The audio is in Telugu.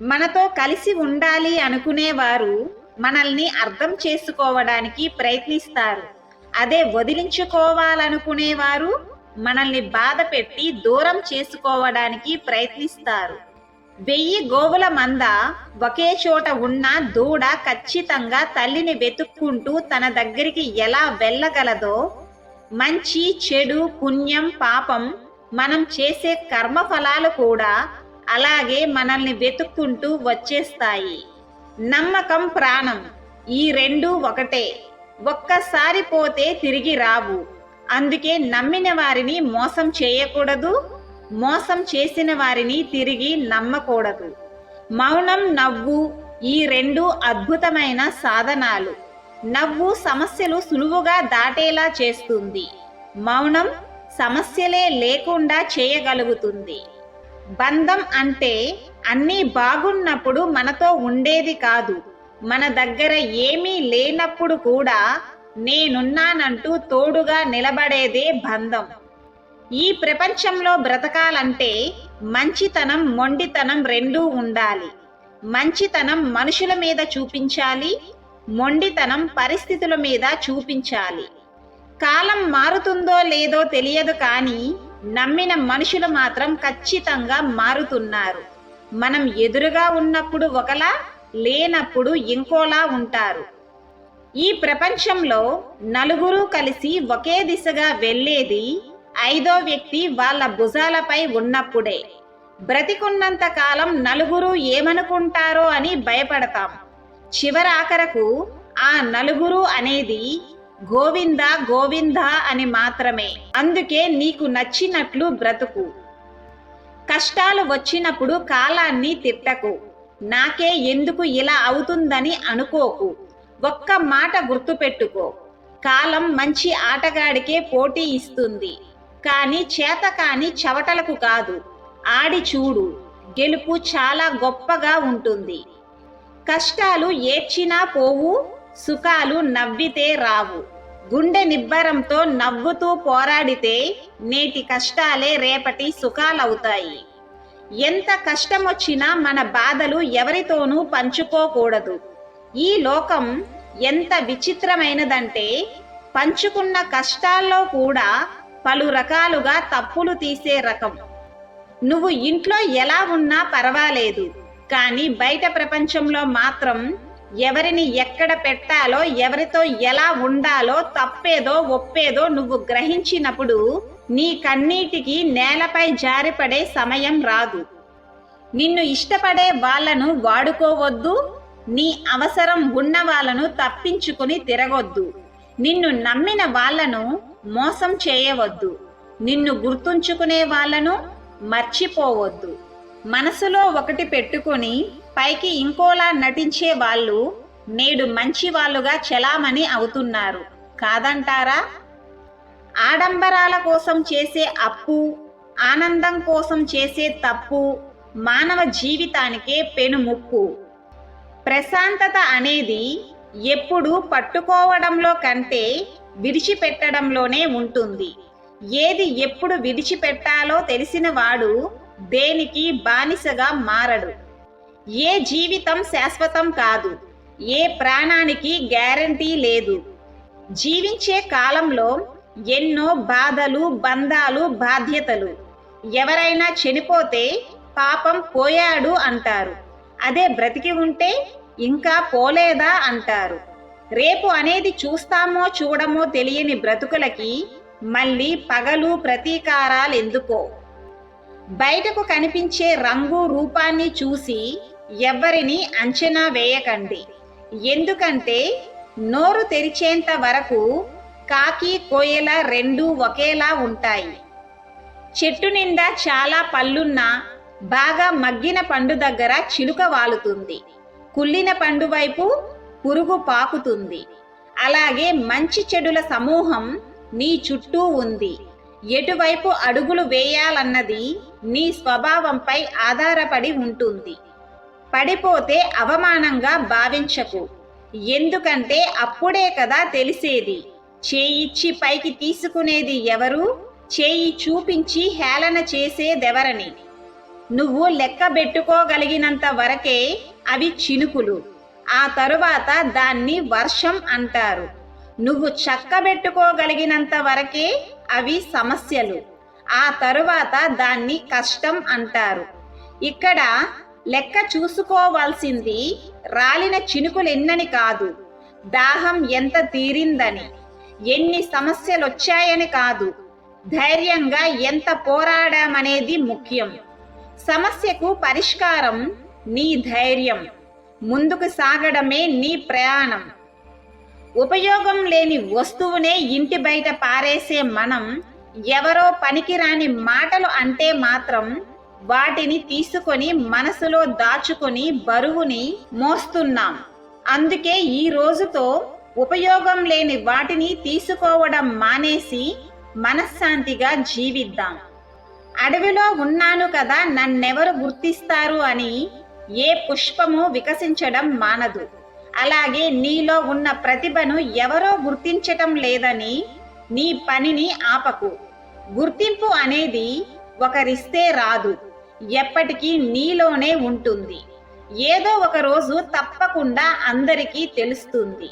మనతో కలిసి ఉండాలి అనుకునేవారు మనల్ని అర్థం చేసుకోవడానికి ప్రయత్నిస్తారు. అదే వదిలించుకోవాలనుకునేవారు మనల్ని బాధ పెట్టి దూరం చేసుకోవడానికి ప్రయత్నిస్తారు. వెయ్యి గోవుల మంద ఒకే చోట ఉన్న దూడ ఖచ్చితంగా తల్లిని వెతుక్కుంటూ తన దగ్గరికి ఎలా వెళ్ళగలదో మంచి చెడు పుణ్యం పాపం మనం చేసే కర్మఫలాలు కూడా అలాగే మనల్ని వెతుక్కుంటూ వచ్చేస్తాయి. నమ్మకం ప్రాణం. ఈ రెండు ఒకటే. ఒక్కసారి పోతే తిరిగి రావు. అందుకే నమ్మిన వారిని మోసం చేయకూడదు. మోసం చేసిన వారిని తిరిగి నమ్మకూడదు. మౌనం నవ్వు ఈ రెండు అద్భుతమైన సాధనాలు. నవ్వు సమస్యలు సులువుగా దాటేలా చేస్తుంది. మౌనం సమస్యలే లేకుండా చేయగలుగుతుంది. బంధం అంటే అన్నీ బాగున్నప్పుడు మనతో ఉండేది కాదు. మన దగ్గర ఏమీ లేనప్పుడు కూడా నేనున్నానంటూ తోడుగా నిలబడేదే బంధం. ఈ ప్రపంచంలో బ్రతకాలంటే మంచితనం మొండితనం రెండూ ఉండాలి. మంచితనం మనుషుల మీద చూపించాలి మొండితనం పరిస్థితుల మీద చూపించాలి. కాలం మారుతుందో లేదో తెలియదు కానీ నమ్మిన మనుషులు మాత్రం ఖచ్చితంగా మారుతున్నారు. మనం ఎదురుగా ఉన్నప్పుడు ఒకలా లేనప్పుడు ఇంకోలా ఉంటారు. ఈ ప్రపంచంలో నలుగురు కలిసి ఒకే దిశగా వెళ్ళేది ఐదో వ్యక్తి వాళ్ళ భుజాలపై ఉన్నప్పుడే. బ్రతికున్నంత కాలం నలుగురు ఏమనుకుంటారో అని భయపడతాం. చివరాఖరకు ఆ నలుగురు అనేది గోవింద గోవింద అని మాత్రమే. అందుకే నీకు నచ్చినట్లు బ్రతుకు. కష్టాలు వచ్చినప్పుడు కాలాన్ని తిట్టకు. నాకే ఎందుకు ఇలా అవుతుందని అనుకోకు. ఒక్క మాట గుర్తుపెట్టుకో. కాలం మంచి ఆటగాడికే పోటీ ఇస్తుంది. కానీ చేతకాని చవటలకు కాదు. ఆడి చూడు. గెలుపు చాలా గొప్పగా ఉంటుంది. కష్టాలు ఏడ్చినా పోవు. సుఖాలు నవ్వితే రావు. గుండె నిబ్బరంతో నవ్వుతూ పోరాడితే నేటి కష్టాలే రేపటి సుఖాలవుతాయి. ఎంత కష్టమొచ్చినా మన బాధలు ఎవరితోనూ పంచుకోకూడదు. ఈ లోకం ఎంత విచిత్రమైనదంటే పంచుకున్న కష్టాల్లో కూడా పలు రకాలుగా తప్పులు తీసే రకం. నువ్వు ఇంట్లో ఎలా ఉన్నా పర్వాలేదు కానీ బయట ప్రపంచంలో మాత్రం ఎవరిని ఎక్కడ పెట్టాలో ఎవరితో ఎలా ఉండాలో తప్పేదో ఒప్పేదో నువ్వు గ్రహించినప్పుడు నీ కన్నీటికి నేలపై జారిపడే సమయం రాదు. నిన్ను ఇష్టపడే వాళ్ళను వాడుకోవద్దు నీ అవసరం ఉన్న వాళ్ళను తప్పించుకుని తిరగొద్దు. నిన్ను నమ్మిన వాళ్ళను మోసం చేయవద్దు. నిన్ను గుర్తుంచుకునే వాళ్ళను మర్చిపోవద్దు. మనసులో ఒకటి పెట్టుకొని పైకి ఇంకోలా నటించే వాళ్ళు నేడు మంచి వాళ్ళుగా చలామణి అవుతున్నారు. కాదంటారా? ఆడంబరాల కోసం చేసే అప్పు ఆనందం కోసం చేసే తప్పు మానవ జీవితానికే పెనుముప్పు. ప్రశాంతత అనేది ఎప్పుడు పట్టుకోవడంలో కంటే విడిచిపెట్టడంలోనే ఉంటుంది. ఏది ఎప్పుడు విడిచిపెట్టాలో తెలిసిన వాడు దేనికి బానిసగా మారడు. ఏ జీవితం శాశ్వతం కాదు ఏ ప్రాణానికి గ్యారంటీ లేదు. జీవించే కాలంలో ఎన్నో బాధలు బంధాలు బాధ్యతలు. ఎవరైనా చనిపోతే పాపం పోయాడు అంటారు. అదే బ్రతికి ఉంటే ఇంకా పోలేదా అంటారు. రేపు అనేది చూస్తామో చూడమో తెలియని బ్రతుకులకి మళ్ళీ పగలు ప్రతీకారాలు ఎందుకో? బయటకు కనిపించే రంగు రూపాన్ని చూసి ఎవరిని అంచనా వేయకండి. ఎందుకంటే నోరు తెరిచేంత వరకు కాకి కోయల రెండు ఒకేలా ఉంటాయి. చెట్టు నిండా చాలా పళ్ళున్నా బాగా మగ్గిన పండు దగ్గర చిలుక వాలుతుంది. కుళ్ళిన పండు వైపు పురుగు పాకుతుంది. అలాగే మంచి చెడుల సమూహం నీ చుట్టూ ఉంది. ఎటువైపు అడుగులు వేయాలన్నది నీ స్వభావంపై ఆధారపడి ఉంటుంది. పడిపోతే అవమానంగా భావించకు. ఎందుకంటే అప్పుడే కదా తెలిసేది. చేయిచ్చి పైకి తీసుకునేది ఎవరు? చేయి చూపించి హేళన చేసేదెవరని నువ్వు లెక్క పెట్టుకోగలిగినంత వరకే అవి చినుకులు. ఆ తరువాత దాన్ని వర్షం అంటారు. నువ్వు చక్కబెట్టుకోగలిగినంత వరకే అవి సమస్యలు. ఆ తరువాత దాన్ని కష్టం అంటారు. ఇక్కడ లెక్క చూసుకోవాల్సింది రాలిన చినుకులెన్నని కాదు. దాహం ఎంత తీరిందని ఎన్ని సమస్యలొచ్చాయని కాదు. ధైర్యంగా ఎంత పోరాడామనేది ముఖ్యం. సమస్యకు పరిష్కారం నీ ధైర్యం. ముందుకు సాగడమే నీ ప్రయాణం. ఉపయోగం లేని వస్తువునే ఇంటి బయట పారేసే మనం ఎవరో పనికిరాని మాటలు అంటే మాత్రం వాటిని తీసుకొని మనసులో దాచుకొని బరువుని మోస్తున్నాం. అందుకే ఈ రోజుతో ఉపయోగం లేని వాటిని తీసుకోవడం మానేసి మనశ్శాంతిగా జీవిద్దాం. అడవిలో ఉన్నాను కదా నన్నెవరు గుర్తిస్తారు అని ఏ పుష్పము వికసించడం మానదు. అలాగే నీలో ఉన్న ప్రతిభను ఎవరో గుర్తించటం లేదని నీ పనిని ఆపకు. గుర్తింపు అనేది ఒకరిస్తే రాదు. ఎప్పటికీ నీలోనే ఉంటుంది. ఏదో ఒక రోజు తప్పకుండా అందరికీ తెలుస్తుంది.